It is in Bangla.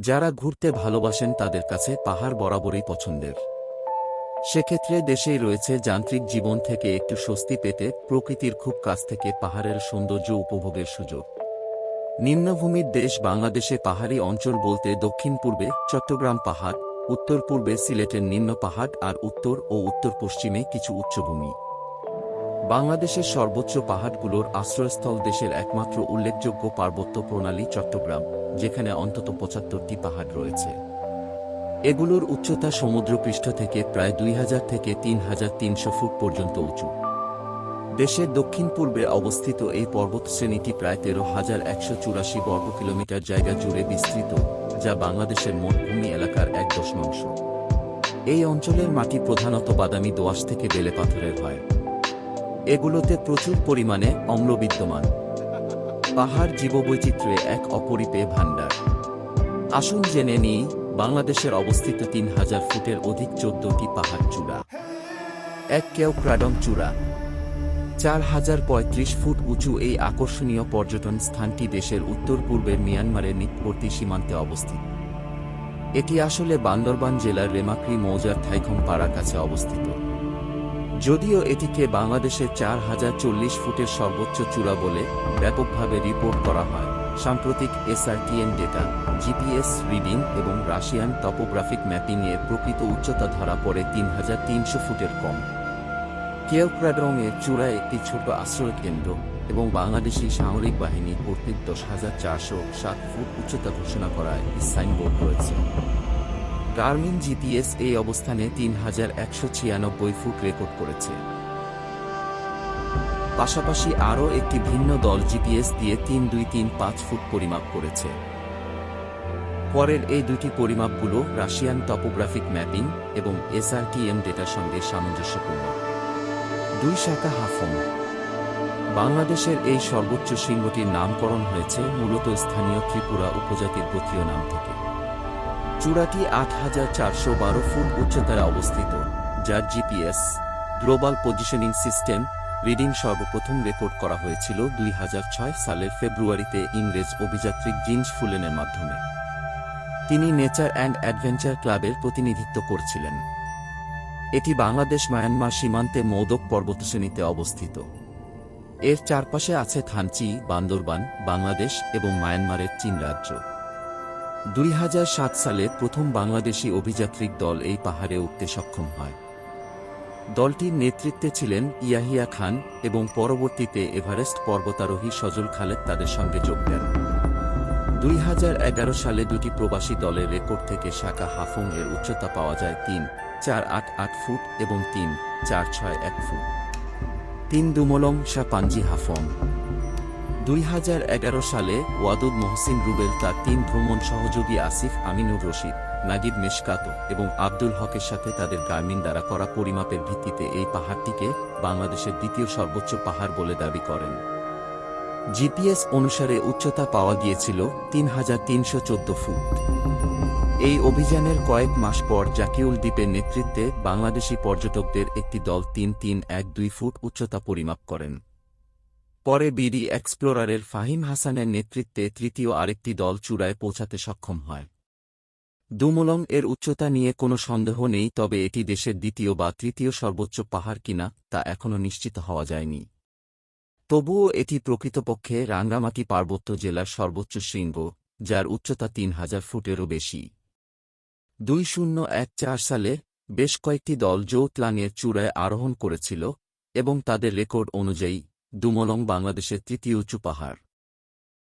যারা ঘুরতে ভালোবাসেন তাদের কাছে পাহাড় বরাবরই পছন্দের। সেক্ষেত্রে দেশেই রয়েছে যান্ত্রিক জীবন থেকে একটু স্বস্তি পেতে প্রকৃতির খুব কাছ থেকে পাহাড়ের সৌন্দর্য উপভোগের সুযোগ। নিম্নভূমির দেশ বাংলাদেশে পাহাড়ি অঞ্চল বলতে দক্ষিণ পূর্বে চট্টগ্রাম পাহাড়, উত্তর পূর্বে সিলেটের নিম্ন পাহাড় আর উত্তর ও উত্তর পশ্চিমে কিছু উচ্চভূমি। বাংলাদেশের সর্বোচ্চ পাহাড়গুলোর আশ্রয়স্থল দেশের একমাত্র উল্লেখযোগ্য পার্বত্য প্রণালী চট্টগ্রাম, যেখানে অন্তত পঁচাত্তরটি পাহাড় রয়েছে। এগুলোর উচ্চতা সমুদ্রপৃষ্ঠ থেকে প্রায় দুই হাজার থেকে তিন হাজার তিনশো ফুট পর্যন্ত উঁচু। দেশের দক্ষিণ পূর্বে অবস্থিত এই পর্বতশ্রেণীটি প্রায় তেরো হাজার একশো চুরাশি বর্গ কিলোমিটার জায়গা জুড়ে বিস্তৃত, যা বাংলাদেশের মোট ভূমি এলাকার এক দশমাংশ। এই অঞ্চলের মাটি প্রধানত বাদামি দোয়াশ থেকে বেলে পাথরের হয়। এগুলোতে প্রচুর পরিমাণে অম্ল বিদ্যমান। পাহাড় জীববৈচিত্র্যে এক অপরিপেয় ভাণ্ডার। আসুন জেনে নিই, বাংলাদেশের অবস্থিত তিন হাজার ফুটের অধিক চোদ্দটি পাহাড় চূড়া। এক কেউ ক্রাডং চূড়া। চার হাজার পঁয়ত্রিশ ফুট উঁচু এই আকর্ষণীয় পর্যটন স্থানটি দেশের উত্তর পূর্বের মিয়ানমারের নিকটবর্তী সীমান্তে অবস্থিত। এটি আসলে বান্দরবান জেলার রেমাক্রি মৌজার থাইখম পাড়ার কাছে অবস্থিত। যদিও এটিকে বাংলাদেশে চার হাজার চল্লিশ ফুটের সর্বোচ্চ চূড়া বলে ব্যাপকভাবে রিপোর্ট করা হয়। সাম্প্রতিক এসআরটিএন ডেটা, জিপিএস রিডিং এবং রাশিয়ান টপোগ্রাফিক ম্যাপিংয়ে প্রকৃত উচ্চতা ধরা পড়ে তিন হাজার তিনশো ফুটের কম। কেওক্রাডংয়ের চূড়ায় একটি ছোট আশ্রয় কেন্দ্র এবং বাংলাদেশি সামরিক বাহিনী কর্তৃক দশ হাজার চারশো সাত ফুট উচ্চতা ঘোষণা করায় সাইনবোর্ড রয়েছে। গার্মিন জিপিএস এই অবস্থানে তিন হাজার একশো ছিয়ানব্বই ফুট রেকর্ড করেছে। পাশাপাশি আরও একটি ভিন্ন দল জিপিএস দিয়ে তিন দুই তিন পাঁচ ফুট পরিমাপ করেছে। পরের এই দুটি পরিমাপগুলো রাশিয়ান টপোগ্রাফিক ম্যাপিং এবং এসআরটিএম ডেটার সঙ্গে সামঞ্জস্যপূর্ণ। দুই শাখা হাফন। বাংলাদেশের এই সর্বোচ্চ শৃঙ্গটির নামকরণ হয়েছে মূলত স্থানীয় ত্রিপুরা উপজাতির গোত্রীয় নাম থেকে। চূড়াটি আট হাজার চারশো বারো ফুট উচ্চতায় অবস্থিত, যার GPS global positioning system reading সর্বপ্রথম রেকর্ড করা হয়েছিল দুই হাজার ছয় সালের ফেব্রুয়ারিতে ইংরেজ অভিযাত্রী জিন্স ফুলেনের মাধ্যমে। তিনি নেচার অ্যান্ড অ্যাডভেঞ্চার ক্লাবের প্রতিনিধিত্ব করছিলেন। এটি বাংলাদেশ মায়ানমার সীমান্তে মৌদক পর্বতশ্রেণীতে অবস্থিত। এর চারপাশে আছে থানচি, বান্দরবান, বাংলাদেশ এবং মায়ানমারের চীন রাজ্য। দুই হাজার সাত সালে প্রথম বাংলাদেশি অভিযাত্রিক দল এই পাহাড়ে উঠতে সক্ষম হয়। দলটির নেতৃত্বে ছিলেন ইয়াহিয়া খান এবং পরবর্তীতে এভারেস্ট পর্বতারোহী সজল খালেদ তাদের সঙ্গে যোগ দেন। দুই হাজার এগারো সালে দুটি প্রবাসী দলের রেকর্ড থেকে শাখা হাফং এর উচ্চতা পাওয়া যায় তিন, চার আট আট ফুট এবং তিন, চার ছয় এক ফুট। তিন দুমলং শাহ পাঞ্জি হাফং। দুই হাজার এগারো সালে ওয়াদুদ মহসিন রুবেল তার তিন ভ্রমণ সহযোগী আসিফ আমিনুর রশিদ নাগিব মেশকাত এবং আব্দুল হকের সাথে তাদের গার্মিন দ্বারা করা পরিমাপের ভিত্তিতে এই পাহাড়টিকে বাংলাদেশের দ্বিতীয় সর্বোচ্চ পাহাড় বলে দাবি করেন। জিপিএস অনুসারে উচ্চতা পাওয়া গিয়েছিল তিন হাজার তিনশো চোদ্দ ফুট। এই অভিযানের কয়েক মাস পর জাকিউল দ্বীপের নেতৃত্বে বাংলাদেশি পর্যটকদের একটি দল তিন তিন এক দুই ফুট উচ্চতা পরিমাপ করেন। পরে বিডি এক্সপ্লোরারের ফাহিম হাসানের নেতৃত্বে তৃতীয় আরেকটি দল চূড়ায় পৌঁছাতে সক্ষম হয়। দুমলং এর উচ্চতা নিয়ে কোনো সন্দেহ নেই, তবে এটি দেশের দ্বিতীয় বা তৃতীয় সর্বোচ্চ পাহাড় কিনা তা এখনও নিশ্চিত হওয়া যায়নি। তবুও এটি প্রকৃতপক্ষে রাঙ্গামাটি পার্বত্য জেলার সর্বোচ্চ শৃঙ্গ, যার উচ্চতা তিন হাজার ফুটেরও বেশি। দুই শূন্য এক চার সালে বেশ কয়েকটি দল জৌতলাঙের চূড়ায় আরোহণ করেছিল এবং তাদের রেকর্ড অনুযায়ী দুমলং বাংলাদেশের তৃতীয় উঁচু পাহাড়।